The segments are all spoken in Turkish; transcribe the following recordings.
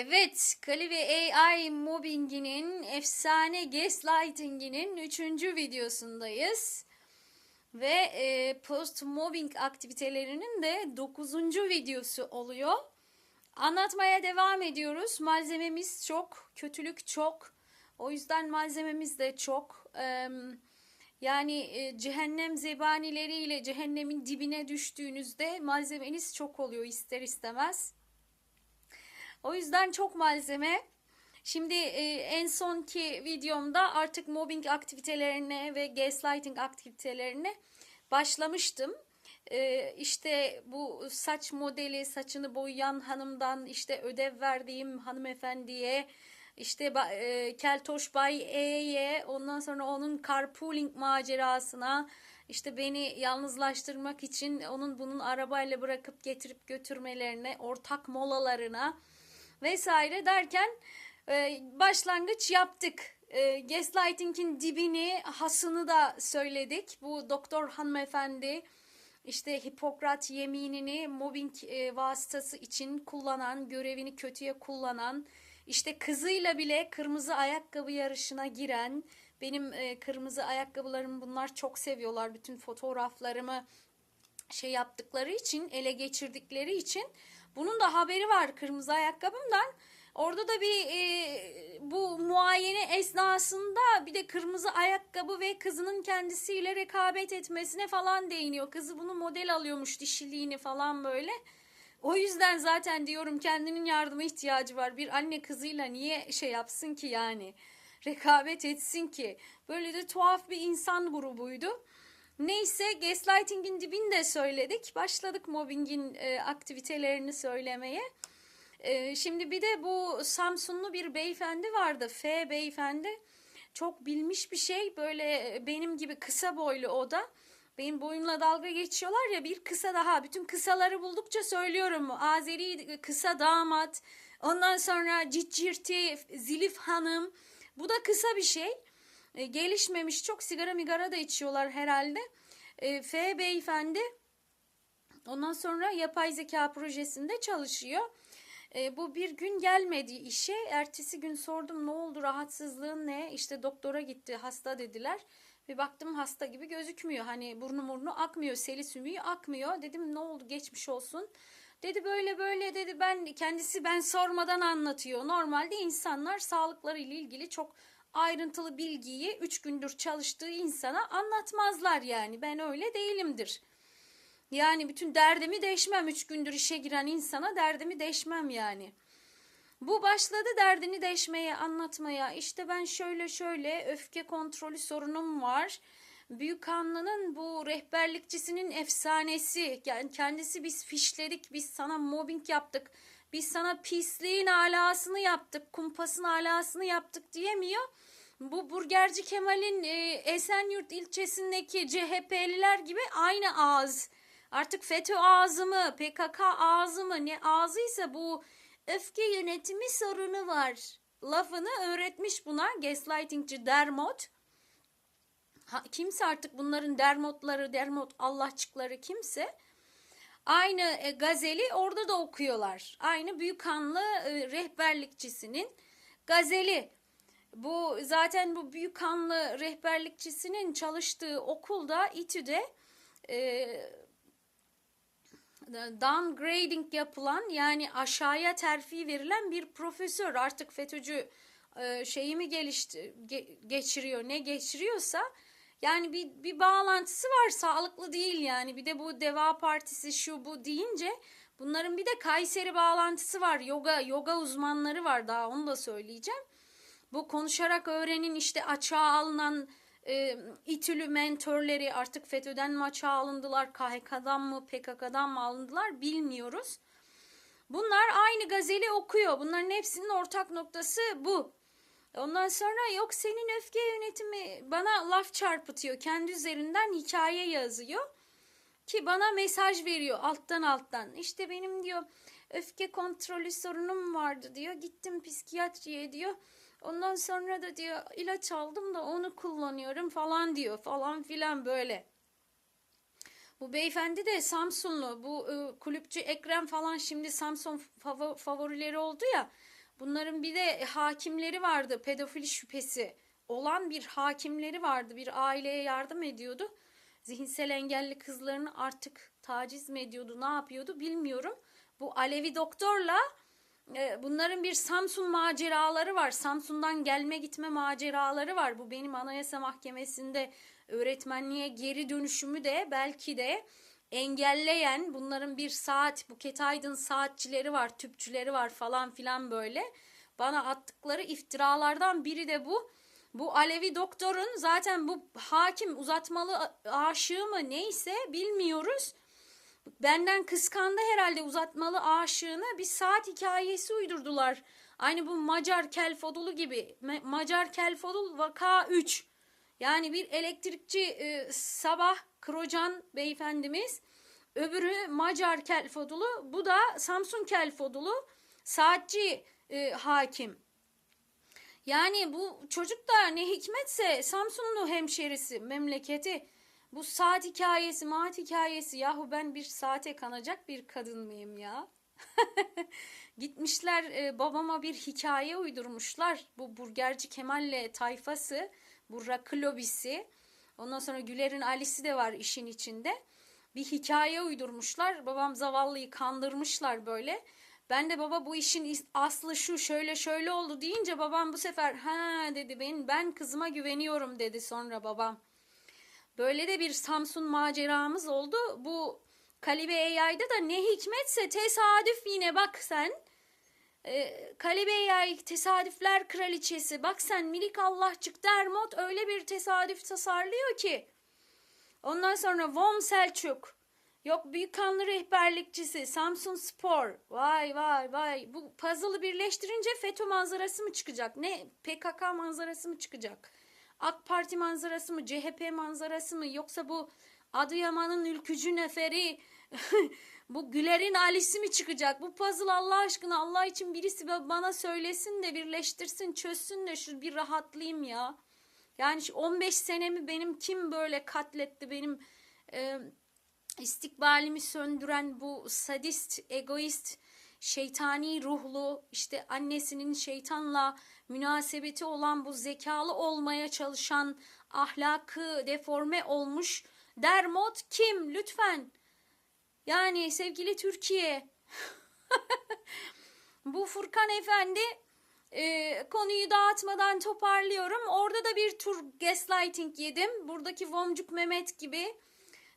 Evet, Kali ve AI mobbinginin, efsane gaslightinginin 3. videosundayız. Ve e, post mobbing aktivitelerinin de 9. videosu oluyor. Anlatmaya devam ediyoruz. Malzememiz çok, kötülük çok. O yüzden malzememiz de çok. Eee, yani e, cehennem zebanileriyle cehennemin dibine düştüğünüzde malzemeniz çok oluyor ister istemez. O yüzden çok malzeme. Şimdi e, en sonki videomda artık mobbing aktivitelerine ve gaslighting aktivitelerine başlamıştım. E, işte bu saç modeli, saçını boyayan hanımdan işte ödev verdiğim hanımefendiye, işte e, Keltoş Bay E'ye, ondan sonra onun carpooling macerasına, işte beni yalnızlaştırmak için onun bunun arabayla bırakıp getirip götürmelerine, ortak molalarına vesaire derken e, başlangıç yaptık. E, gaslighting'in dibini, hasını da söyledik. Bu doktor hanımefendi işte Hipokrat yeminini mobbing e, vasıtası için kullanan, görevini kötüye kullanan, işte kızıyla bile kırmızı ayakkabı yarışına giren, benim e, kırmızı ayakkabılarımı bunlar çok seviyorlar. Bütün fotoğraflarımı şey yaptıkları için, ele geçirdikleri için bunun da haberi var kırmızı ayakkabımdan. Orada da bir e, bu muayene esnasında bir de kırmızı ayakkabı ve kızının kendisiyle rekabet etmesine falan değiniyor. Kızı bunu model alıyormuş dişiliğini falan böyle. O yüzden zaten diyorum kendinin yardıma ihtiyacı var. Bir anne kızıyla niye şey yapsın ki yani? Rekabet etsin ki. Böyle de tuhaf bir insan grubuydu. Neyse gaslighting'in dibini de söyledik. Başladık mobbingin e, aktivitelerini söylemeye. E, şimdi bir de bu Samsunlu bir beyefendi vardı. F beyefendi. Çok bilmiş bir şey. Böyle benim gibi kısa boylu o da. Benim boyumla dalga geçiyorlar ya bir kısa daha. Bütün kısaları buldukça söylüyorum. Azeri kısa damat. Ondan sonra Cicirti, Zilif Hanım. Bu da kısa bir şey. E, gelişmemiş çok sigara migara da içiyorlar herhalde. E, F beyefendi ondan sonra yapay zeka projesinde çalışıyor. E, bu bir gün gelmedi işe. Ertesi gün sordum ne oldu rahatsızlığın ne? İşte doktora gitti hasta dediler. Bir baktım hasta gibi gözükmüyor. Hani burnu murnu akmıyor. Seli sümüğü akmıyor. Dedim ne oldu geçmiş olsun. Dedi böyle böyle dedi ben kendisi ben sormadan anlatıyor. Normalde insanlar sağlıkları ile ilgili çok ayrıntılı bilgiyi 3 gündür çalıştığı insana anlatmazlar yani. Ben öyle değilimdir. Yani bütün derdimi deşmem 3 gündür işe giren insana derdimi deşmem yani. Bu başladı derdini deşmeye, anlatmaya. İşte ben şöyle şöyle öfke kontrolü sorunum var. Büyük Hanlı'nın bu rehberlikçisinin efsanesi. Yani kendisi biz fişledik, biz sana mobbing yaptık. Biz sana pisliğin alasını yaptık, kumpasın alasını yaptık diyemiyor. Bu Burgerci Kemal'in e, Esenyurt ilçesindeki CHP'liler gibi aynı ağız. Artık FETÖ ağzı mı, PKK ağzı mı ne ağzıysa bu öfke yönetimi sorunu var. Lafını öğretmiş buna gaslightingci Dermot. Ha, kimse artık bunların dermotları, dermot Allahçıkları kimse aynı e, gazeli orada da okuyorlar. Aynı Büyükhanlı e, rehberlikçisinin gazeli. Bu zaten bu Büyükhanlı rehberlikçisinin çalıştığı okulda İTÜ'de e, downgrading yapılan yani aşağıya terfi verilen bir profesör artık FETÖ'cü e, şeyi gelişti, ge, geçiriyor ne geçiriyorsa yani bir, bir bağlantısı var sağlıklı değil yani bir de bu Deva Partisi şu bu deyince bunların bir de Kayseri bağlantısı var yoga yoga uzmanları var daha onu da söyleyeceğim. Bu konuşarak öğrenin işte açığa alınan e, İTÜ'lü mentörleri artık FETÖ'den mi açığa alındılar, KHK'dan mı, PKK'dan mı alındılar bilmiyoruz. Bunlar aynı gazeli okuyor. Bunların hepsinin ortak noktası bu. Ondan sonra yok senin öfke yönetimi bana laf çarpıtıyor. Kendi üzerinden hikaye yazıyor. Ki bana mesaj veriyor alttan alttan. İşte benim diyor öfke kontrolü sorunum vardı diyor. Gittim psikiyatriye diyor. Ondan sonra da diyor ilaç aldım da onu kullanıyorum falan diyor falan filan böyle. Bu beyefendi de Samsunlu. Bu e, kulüpçü Ekrem falan şimdi Samsun fav- favorileri oldu ya. Bunların bir de hakimleri vardı. Pedofili şüphesi olan bir hakimleri vardı. Bir aileye yardım ediyordu. Zihinsel engelli kızlarını artık taciz mi ediyordu, ne yapıyordu bilmiyorum. Bu Alevi doktorla e, bunların bir Samsun maceraları var. Samsun'dan gelme gitme maceraları var. Bu benim Anayasa Mahkemesi'nde öğretmenliğe geri dönüşümü de belki de engelleyen bunların bir saat Buket Aydın saatçileri var, tüpçüleri var falan filan böyle. Bana attıkları iftiralardan biri de bu. Bu Alevi doktorun zaten bu hakim uzatmalı aşığı mı neyse bilmiyoruz. Benden kıskandı herhalde uzatmalı aşığını bir saat hikayesi uydurdular. Aynı bu Macar Kelfodulu gibi. Ma- Macar Kelfodul vaka 3. Yani bir elektrikçi e, Sabah Krocan beyefendimiz. Öbürü Macar Kelfodulu. Bu da Samsun Kelfodulu. Saatçi e, hakim. Yani bu çocuk da ne hikmetse Samsunlu hemşerisi memleketi. Bu saat hikayesi, maat hikayesi. Yahu ben bir saate kanacak bir kadın mıyım ya? Gitmişler e, babama bir hikaye uydurmuşlar. Bu burgerci Kemal'le tayfası, bu rakı lobisi. Ondan sonra Güler'in Ali'si de var işin içinde. Bir hikaye uydurmuşlar. Babam zavallıyı kandırmışlar böyle. Ben de baba bu işin aslı şu şöyle şöyle oldu deyince babam bu sefer ha dedi ben ben kızıma güveniyorum dedi sonra babam. Böyle de bir Samsun maceramız oldu. Bu Kalibe AI'da da ne hikmetse tesadüf yine bak sen. Ee, Kalibe AI tesadüfler kraliçesi. Bak sen minik Allahçık Dermot öyle bir tesadüf tasarlıyor ki. Ondan sonra Vom Selçuk. Yok Büyükkanlı rehberlikçisi Samsun Spor. Vay vay vay. Bu puzzle'ı birleştirince FETÖ manzarası mı çıkacak? Ne PKK manzarası mı çıkacak? AK Parti manzarası mı? CHP manzarası mı? Yoksa bu Adıyaman'ın ülkücü neferi bu Güler'in Ali'si mi çıkacak? Bu puzzle Allah aşkına Allah için birisi bana söylesin de birleştirsin çözsün de şu bir rahatlayayım ya. Yani şu 15 senemi benim kim böyle katletti benim e, istikbalimi söndüren bu sadist, egoist, şeytani ruhlu, işte annesinin şeytanla münasebeti olan bu zekalı olmaya çalışan, ahlakı deforme olmuş Dermot kim? Lütfen. Yani sevgili Türkiye. bu Furkan Efendi e, konuyu dağıtmadan toparlıyorum. Orada da bir tur gaslighting yedim. Buradaki Vomcuk Mehmet gibi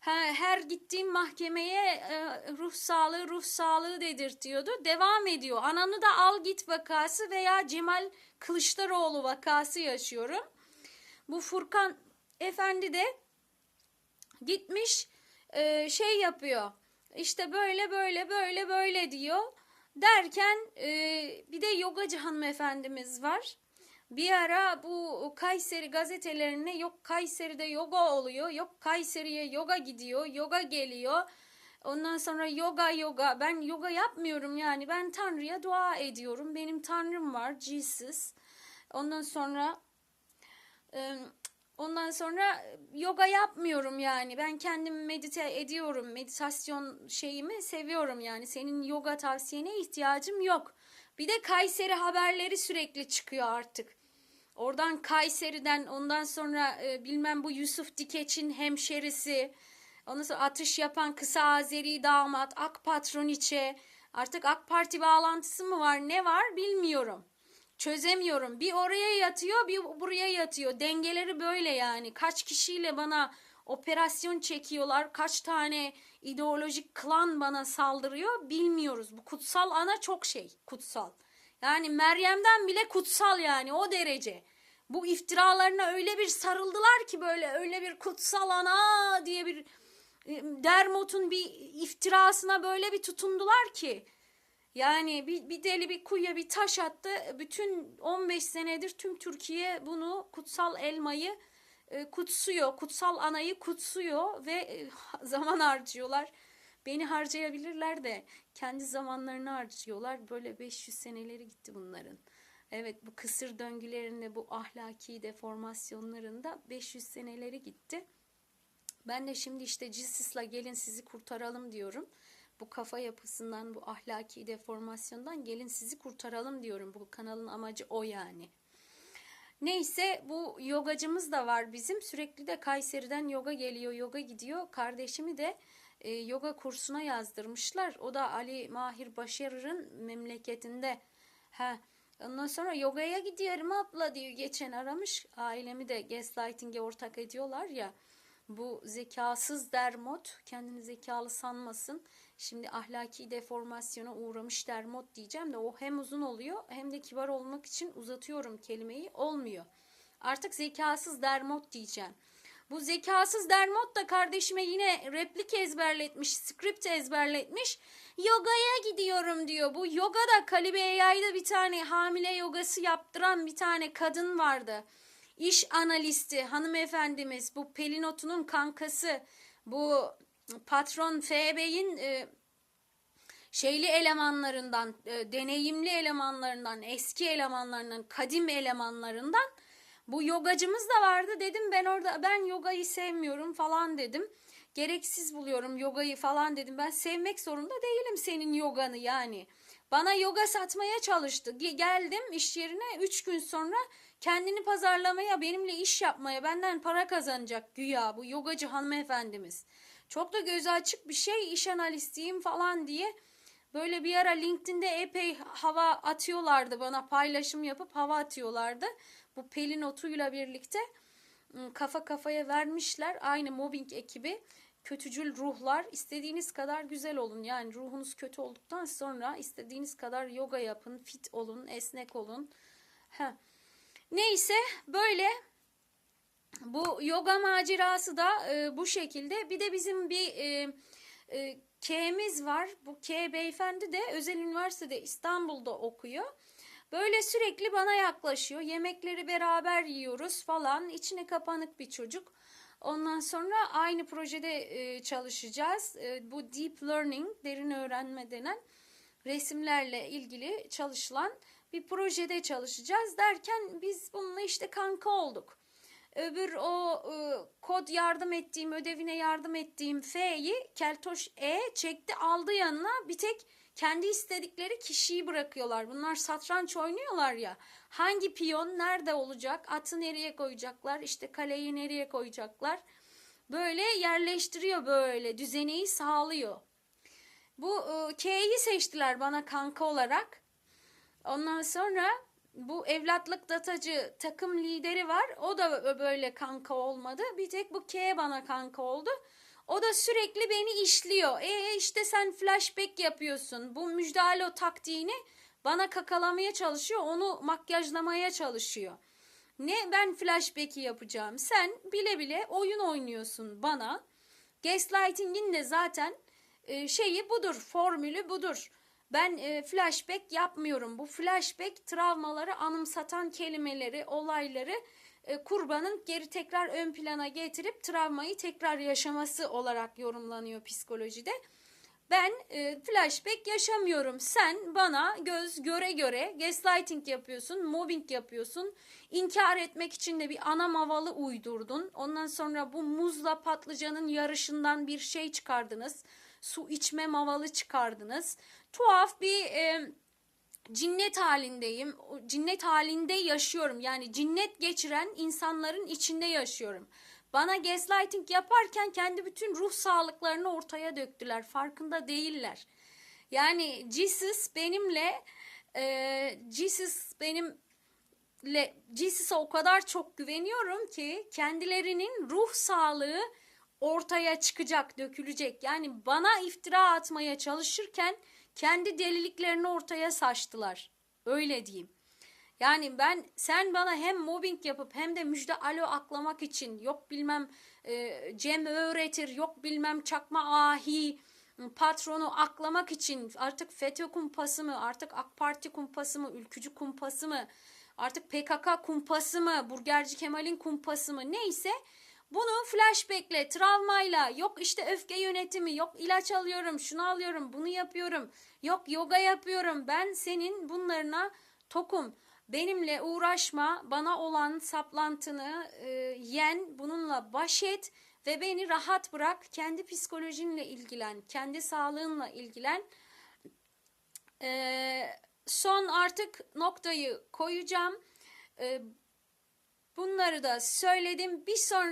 her, gittiğim mahkemeye e, ruh sağlığı ruh sağlığı dedirtiyordu. Devam ediyor. Ananı da al git vakası veya Cemal Kılıçdaroğlu vakası yaşıyorum. Bu Furkan Efendi de gitmiş e, şey yapıyor. İşte böyle böyle böyle böyle diyor. Derken e, bir de yogacı hanımefendimiz var. Bir ara bu Kayseri gazetelerine yok Kayseri'de yoga oluyor, yok Kayseri'ye yoga gidiyor, yoga geliyor. Ondan sonra yoga yoga. Ben yoga yapmıyorum yani. Ben Tanrı'ya dua ediyorum. Benim Tanrım var, Jesus. Ondan sonra ondan sonra yoga yapmıyorum yani. Ben kendim medite ediyorum. Meditasyon şeyimi seviyorum yani. Senin yoga tavsiyene ihtiyacım yok. Bir de Kayseri haberleri sürekli çıkıyor artık. Oradan Kayseri'den ondan sonra e, bilmem bu Yusuf Dikeç'in hemşerisi. Ondan sonra atış yapan kısa Azeri damat, Ak Patroniçe. Artık AK Parti bağlantısı mı var ne var bilmiyorum. Çözemiyorum. Bir oraya yatıyor bir buraya yatıyor. Dengeleri böyle yani. Kaç kişiyle bana operasyon çekiyorlar. Kaç tane ideolojik klan bana saldırıyor bilmiyoruz. Bu kutsal ana çok şey kutsal. Yani Meryem'den bile kutsal yani o derece. Bu iftiralarına öyle bir sarıldılar ki böyle öyle bir kutsal ana diye bir e, Dermot'un bir iftirasına böyle bir tutundular ki. Yani bir, bir deli bir kuyuya bir taş attı. Bütün 15 senedir tüm Türkiye bunu kutsal elmayı e, kutsuyor. Kutsal anayı kutsuyor ve e, zaman harcıyorlar. Beni harcayabilirler de kendi zamanlarını harcıyorlar. Böyle 500 seneleri gitti bunların. Evet bu kısır döngülerinde bu ahlaki deformasyonlarında 500 seneleri gitti. Ben de şimdi işte Jesus'la gelin sizi kurtaralım diyorum. Bu kafa yapısından, bu ahlaki deformasyondan gelin sizi kurtaralım diyorum. Bu kanalın amacı o yani. Neyse bu yogacımız da var bizim. Sürekli de Kayseri'den yoga geliyor, yoga gidiyor. Kardeşimi de e, yoga kursuna yazdırmışlar. O da Ali Mahir Başarır'ın memleketinde. Ha. Ondan sonra yogaya gidiyorum abla diyor. Geçen aramış. Ailemi de gaslighting'e ortak ediyorlar ya. Bu zekasız dermot kendini zekalı sanmasın. Şimdi ahlaki deformasyona uğramış dermot diyeceğim de o hem uzun oluyor hem de kibar olmak için uzatıyorum kelimeyi olmuyor. Artık zekasız dermot diyeceğim. Bu zekasız dermot da kardeşime yine replik ezberletmiş, script ezberletmiş. Yogaya gidiyorum diyor. Bu yoga da Kalibe AI'da bir tane hamile yogası yaptıran bir tane kadın vardı. İş analisti hanımefendimiz bu Pelinotu'nun kankası bu patron F Bey'in e, şeyli elemanlarından, e, deneyimli elemanlarından, eski elemanlarından, kadim elemanlarından bu yogacımız da vardı. Dedim ben orada ben yogayı sevmiyorum falan dedim. Gereksiz buluyorum yogayı falan dedim. Ben sevmek zorunda değilim senin yoganı yani. Bana yoga satmaya çalıştı. Geldim iş yerine 3 gün sonra kendini pazarlamaya, benimle iş yapmaya, benden para kazanacak güya bu yogacı hanımefendimiz. Çok da gözü açık bir şey iş analistiyim falan diye böyle bir ara LinkedIn'de epey hava atıyorlardı bana paylaşım yapıp hava atıyorlardı. Bu Pelin Otu'yla birlikte ıı, kafa kafaya vermişler aynı mobbing ekibi kötücül ruhlar istediğiniz kadar güzel olun yani ruhunuz kötü olduktan sonra istediğiniz kadar yoga yapın fit olun esnek olun. Heh. Neyse böyle bu yoga macerası da e, bu şekilde. Bir de bizim bir e, e, K'miz var. Bu K beyefendi de özel üniversitede İstanbul'da okuyor. Böyle sürekli bana yaklaşıyor. Yemekleri beraber yiyoruz falan. İçine kapanık bir çocuk. Ondan sonra aynı projede e, çalışacağız. E, bu deep learning, derin öğrenme denen resimlerle ilgili çalışılan bir projede çalışacağız derken biz bununla işte kanka olduk. Öbür o e, kod yardım ettiğim, ödevine yardım ettiğim F'yi Keltoş E çekti aldı yanına bir tek kendi istedikleri kişiyi bırakıyorlar. Bunlar satranç oynuyorlar ya. Hangi piyon nerede olacak? Atı nereye koyacaklar? İşte kaleyi nereye koyacaklar? Böyle yerleştiriyor böyle. Düzeneyi sağlıyor. Bu e, K'yi seçtiler bana kanka olarak. Ondan sonra bu evlatlık datacı takım lideri var. O da böyle kanka olmadı. Bir tek bu K bana kanka oldu. O da sürekli beni işliyor. E işte sen flashback yapıyorsun. Bu müjdalo taktiğini bana kakalamaya çalışıyor. Onu makyajlamaya çalışıyor. Ne ben flashback'i yapacağım. Sen bile bile oyun oynuyorsun bana. Gaslighting'in de zaten e, şeyi budur. Formülü budur. Ben e, flashback yapmıyorum. Bu flashback travmaları anımsatan kelimeleri, olayları e, kurbanın geri tekrar ön plana getirip travmayı tekrar yaşaması olarak yorumlanıyor psikolojide. Ben e, flashback yaşamıyorum. Sen bana göz göre göre gaslighting yapıyorsun, mobbing yapıyorsun. İnkar etmek için de bir ana mavalı uydurdun. Ondan sonra bu muzla patlıcanın yarışından bir şey çıkardınız. Su içme mavalı çıkardınız. Tuhaf bir e, cinnet halindeyim. Cinnet halinde yaşıyorum. Yani cinnet geçiren insanların içinde yaşıyorum. Bana gaslighting yaparken kendi bütün ruh sağlıklarını ortaya döktüler. Farkında değiller. Yani Jesus benimle e, Jesus benimle Jesus'a o kadar çok güveniyorum ki kendilerinin ruh sağlığı ortaya çıkacak, dökülecek. Yani bana iftira atmaya çalışırken kendi deliliklerini ortaya saçtılar. Öyle diyeyim. Yani ben sen bana hem mobbing yapıp hem de müjde alo aklamak için yok bilmem e, Cem öğretir yok bilmem çakma ahi patronu aklamak için artık FETÖ kumpası mı artık AK Parti kumpası mı ülkücü kumpası mı artık PKK kumpası mı Burgerci Kemal'in kumpası mı neyse bunu flashbackle, travmayla, yok işte öfke yönetimi, yok ilaç alıyorum, şunu alıyorum, bunu yapıyorum, yok yoga yapıyorum. Ben senin bunlarına tokum. Benimle uğraşma, bana olan saplantını e, yen, bununla baş et. ve beni rahat bırak. Kendi psikolojinle ilgilen, kendi sağlığınla ilgilen. Ee, son artık noktayı koyacağım. Ee, bunları da söyledim. Bir sonraki